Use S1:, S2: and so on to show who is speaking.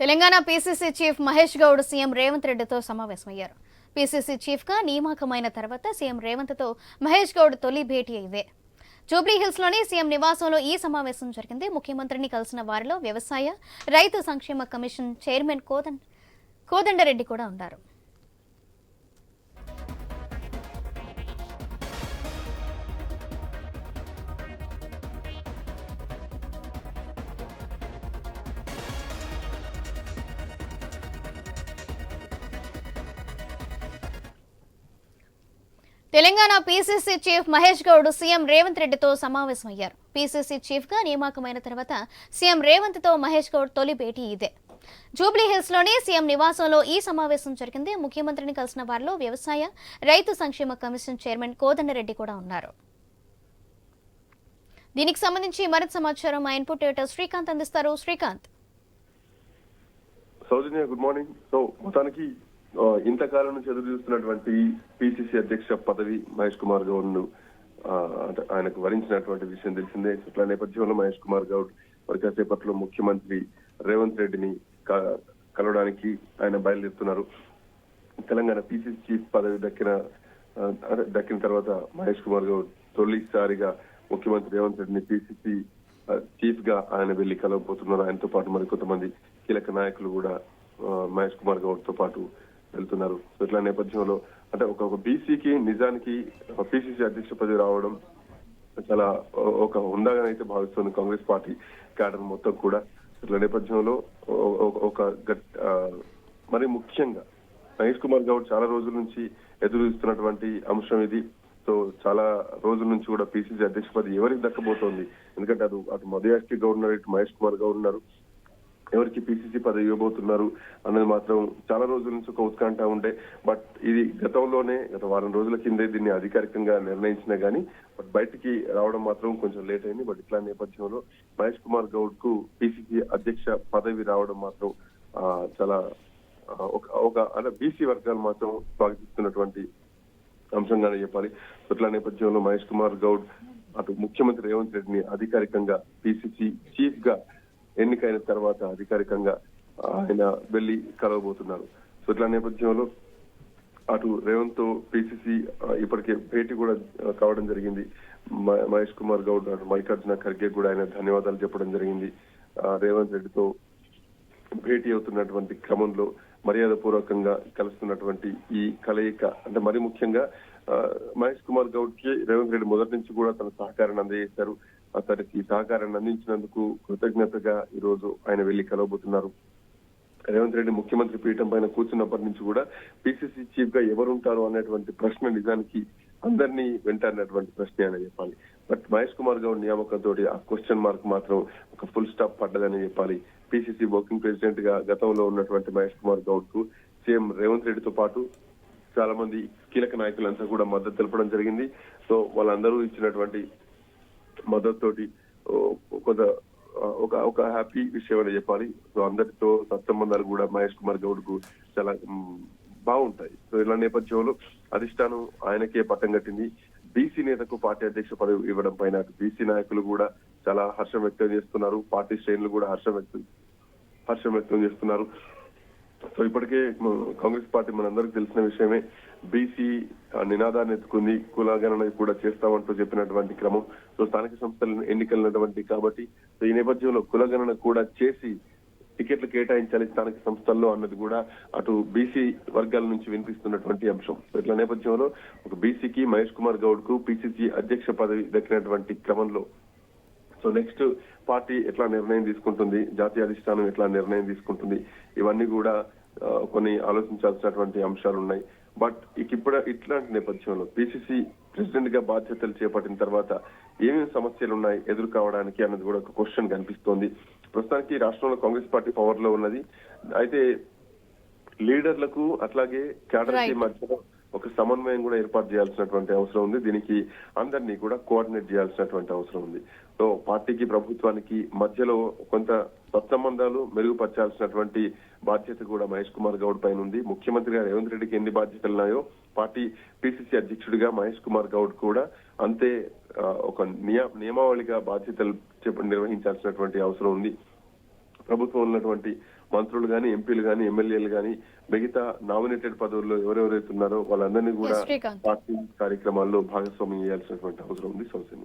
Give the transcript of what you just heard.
S1: Telangana PCC chief Mahesh Goud CM Revanth రెడ్డితో సమావేశమయ్యారు. PCC చీఫ్గా నియామకమైన తర్వాత సీఎం రేవంత్తో మహేష్ గౌడ్ తొలి భేటీ అయ్యే జూబ్లీహిల్స్లోని సీఎం నివాసంలో ఈ సమావేశం జరిగింది. ముఖ్యమంత్రిని కలిసిన వారిలో వ్యవసాయ రైతు సంక్షేమ కమిషన్ చైర్మన్ కోదండ కోదండరెడ్డి కూడా ఉన్నారు. Telangana PCC chief Mahesh Goud CM Revanth రెడ్డితో సమావేశమయ్యారు. పీసీసీ చీఫ్గా నియామకమైన తర్వాత సీఎం రేవంత్తో మహేష్ గౌడ్ తొలి భేటీ ఇదే. జూబ్లీ హిల్స్లోని సీఎం నివాసంలో ఈ సమావేశం జరిగింది. ముఖ్యమంత్రిని కలిసిన వారిలో వ్యవసాయ రైతు సంక్షేమ కమిషన్ చైర్మన్ కోదండరెడ్డి కూడా ఉన్నారు. దీనికి సంబంధించి మరింత సమాచారం మా ఇన్పుట్ ఎడిటర్ శ్రీకాంత్ అందిస్తారు. Srikanth.
S2: Soujanya good morning. So మొత్తానికి ఇంతకాలం నుంచి ఎదురు చూస్తున్నటువంటి పిసిసి అధ్యక్ష పదవి మహేష్ కుమార్ గౌడ్ను ఆయనకు వరించినటువంటి విషయం తెలిసిందే. ఇట్లా నేపథ్యంలో మహేష్ కుమార్ గౌడ్ మరి కాసేపట్లో ముఖ్యమంత్రి రేవంత్ రెడ్డిని కలవడానికి ఆయన బయలుదేరుతున్నారు. తెలంగాణ పిసిసి చీఫ్ పదవి దక్కిన దక్కిన తర్వాత మహేష్ కుమార్ గౌడ్ తొలిసారిగా ముఖ్యమంత్రి రేవంత్ రెడ్డిని పిసిసి చీఫ్గా ఆయన వెళ్ళి కలవబోతున్నారు. ఆయనతో పాటు మరి కొంతమంది కీలక నాయకులు కూడా మహేష్ కుమార్ గౌడ్తో పాటు వెళ్తున్నారు. సో ఇట్లా నేపథ్యంలో అంటే ఒక బీసీకి నిజానికి పిసిసి అధ్యక్ష పదవి రావడం చాలా ఒక ఒక అయితే భావిస్తుంది కాంగ్రెస్ పార్టీ క్యాడర్ మొత్తం కూడా. ఇట్లా నేపథ్యంలో ఒక- గట్- ఆ, మరి ముఖ్యంగా మహేష్ కుమార్ గౌడ్ చాలా రోజుల నుంచి ఎదురు చూస్తున్నటువంటి అంశం ఇది. సో చాలా రోజుల నుంచి కూడా పిసిసి అధ్యక్ష పదవి ఎవరికి దక్కబోతోంది? ఎందుకంటే అటు అటు మధుయాష్కి గౌడ్ ఉన్నారు ఇటు మహేష్ కుమార్ గౌడ్ ఉన్నారు. ఎవరికి పిసిసి పదవి ఇవ్వబోతున్నారు అన్నది మాత్రం చాలా రోజుల నుంచి ఒక ఉత్కంఠ ఉండే. బట్ ఇది గతంలోనే గత వారం రోజుల కిందే దీన్ని అధికారికంగా నిర్ణయించినా గానీ బట్ బయటికి రావడం మాత్రం కొంచెం లేట్ అయింది. బట్ ఇట్లా నేపథ్యంలో మహేష్ కుమార్ గౌడ్కు పిసిసి అధ్యక్ష పదవి రావడం మాత్రం చాలా ఒక ఒక అంటే బీసీ వర్గాలు మాత్రం స్వాగతిస్తున్నటువంటి అంశంగానే చెప్పాలి. ఇట్లా నేపథ్యంలో మహేష్ కుమార్ గౌడ్ అటు ముఖ్యమంత్రి రేవంత్ రెడ్డిని అధికారికంగా పిసిసి చీఫ్గా ఎన్నికైన తర్వాత అధికారికంగా ఆయన వెళ్ళి కలవబోతున్నారు. సో ఇట్లా నేపథ్యంలో అటు రేవంత్తో పిసిసి ఇప్పటికే భేటీ కూడా కావడం జరిగింది. మహేష్ కుమార్ గౌడ్ అటు మల్లికార్జున ఖర్గే కూడా ఆయన ధన్యవాదాలు చెప్పడం జరిగింది. ఆ, రేవంత్ రెడ్డితో భేటీ అవుతున్నటువంటి క్రమంలో మర్యాద పూర్వకంగా కలుస్తున్నటువంటి ఈ కలయిక అంటే మరి ముఖ్యంగా మహేష్ కుమార్ గౌడ్కి రేవంత్ రెడ్డి మొదటి నుంచి కూడా తన సహకారాన్ని అందజేశారు అతనికి ఈ సహకారాన్ని అందించినందుకు కృతజ్ఞతగా ఈ రోజు ఆయన వెళ్ళి కలవబోతున్నారు. రేవంత్ రెడ్డి ముఖ్యమంత్రి పీఠం పైన కూర్చున్నప్పటి నుంచి కూడా పిసిసి చీఫ్గా ఎవరుంటారు అనేటువంటి ప్రశ్న నిజానికి అందరినీ వెంటాడినటువంటి ప్రశ్న అని చెప్పాలి. బట్ మహేష్ కుమార్ గౌడ్ నియామకంతో ఆ క్వశ్చన్ మార్క్ మాత్రం ఒక ఫుల్ స్టాప్ పడ్డదని చెప్పాలి. పిసిసి వర్కింగ్ ప్రెసిడెంట్గా గతంలో ఉన్నటువంటి మహేష్ కుమార్ గౌడ్కు సీఎం రేవంత్ రెడ్డితో పాటు చాలా మంది కీలక నాయకులంతా కూడా మద్దతు తెలపడం జరిగింది. సో వాళ్ళందరూ ఇచ్చినటువంటి మద్దతుతోటి తోటి కొంత ఒక ఒక హ్యాపీ విషయం అని చెప్పాలి. సో అందరితో సత్సంబంధాలు కూడా మహేష్ కుమార్ గౌడ్కు చాలా బాగుంటాయి. సో ఇలా నేపథ్యంలో అధిష్టానం ఆయనకే పట్టం కట్టింది. బీసీ నేతకు పార్టీ అధ్యక్ష పదవి ఇవ్వడం పైన బీసీ నాయకులు కూడా చాలా హర్షం వ్యక్తం చేస్తున్నారు. పార్టీ శ్రేణులు కూడా హర్షం వ్యక్తం హర్షం వ్యక్తం చేస్తున్నారు. సో ఇప్పటికే కాంగ్రెస్ పార్టీ మనందరికీ తెలిసిన విషయమే. బీసీ నినాదాన్ని ఎత్తుకుంది కులగణన కూడా చేస్తామంటూ చెప్పినటువంటి క్రమం. సో స్థానిక సంస్థల ఎన్నికలైనటువంటి కాబట్టి సో ఈ నేపథ్యంలో కులగణన కూడా చేసి టికెట్లు కేటాయించాలి స్థానిక సంస్థల్లో అన్నది కూడా అటు బీసీ వర్గాల నుంచి వినిపిస్తున్నటువంటి అంశం. ఇట్లా నేపథ్యంలో ఒక బీసీకి మహేష్ కుమార్ గౌడ్కు పిసిసి అధ్యక్ష పదవి దక్కినటువంటి క్రమంలో సో నెక్స్ట్ పార్టీ ఎట్లా నిర్ణయం తీసుకుంటుంది? జాతీయ అధిష్టానం ఎట్లా నిర్ణయం తీసుకుంటుంది? ఇవన్నీ కూడా కొన్ని ఆలోచించాల్సినటువంటి అంశాలు ఉన్నాయి. బట్ ఇప్పుడు ఇట్లాంటి నేపథ్యంలో పిసిసి ప్రెసిడెంట్గా బాధ్యతలు చేపట్టిన తర్వాత ఏమేమి సమస్యలు ఉన్నాయి ఎదురు కావడానికి అన్నది కూడా ఒక క్వశ్చన్ కనిపిస్తోంది. ప్రస్తుతానికి రాష్ట్రంలో కాంగ్రెస్ పార్టీ పవర్లో ఉన్నది. అయితే లీడర్లకు అట్లాగే క్యాడర్కి
S1: Right.
S2: మధ్యలో ఒక సమన్వయం కూడా ఏర్పాటు చేయాల్సినటువంటి అవసరం ఉంది. దీనికి అందరినీ కూడా కోఆర్డినేట్ చేయాల్సినటువంటి అవసరం ఉంది. సో పార్టీకి ప్రభుత్వానికి మధ్యలో కొంత సత్సంబంధాలు మెరుగుపరచాల్సినటువంటి బాధ్యత కూడా మహేష్ కుమార్ గౌడ్ పైన ఉంది ముఖ్యమంత్రిగా రేవంత్ రెడ్డికి ఎన్ని బాధ్యతలు ఉన్నాయో పార్టీ పిసిసి అధ్యక్షుడిగా మహేష్ కుమార్ గౌడ్ కూడా అంతే ఒక నియ నియమావళిగా బాధ్యతలు చెప్ప- నిర్వహించాల్సినటువంటి అవసరం ఉంది. ప్రభుత్వం ఉన్నటువంటి మంత్రులు గాని ఎంపీలు గాని ఎమ్మెల్యేలు గాని మిగతా నామినేటెడ్ పదవుల్లో ఎవరెవరైతే ఉన్నారో వాళ్ళందరినీ కూడా. పార్టీ కార్యక్రమాల్లో భాగస్వామ్యం చేయాల్సినటువంటి అవసరం ఉంది. సౌజన్య.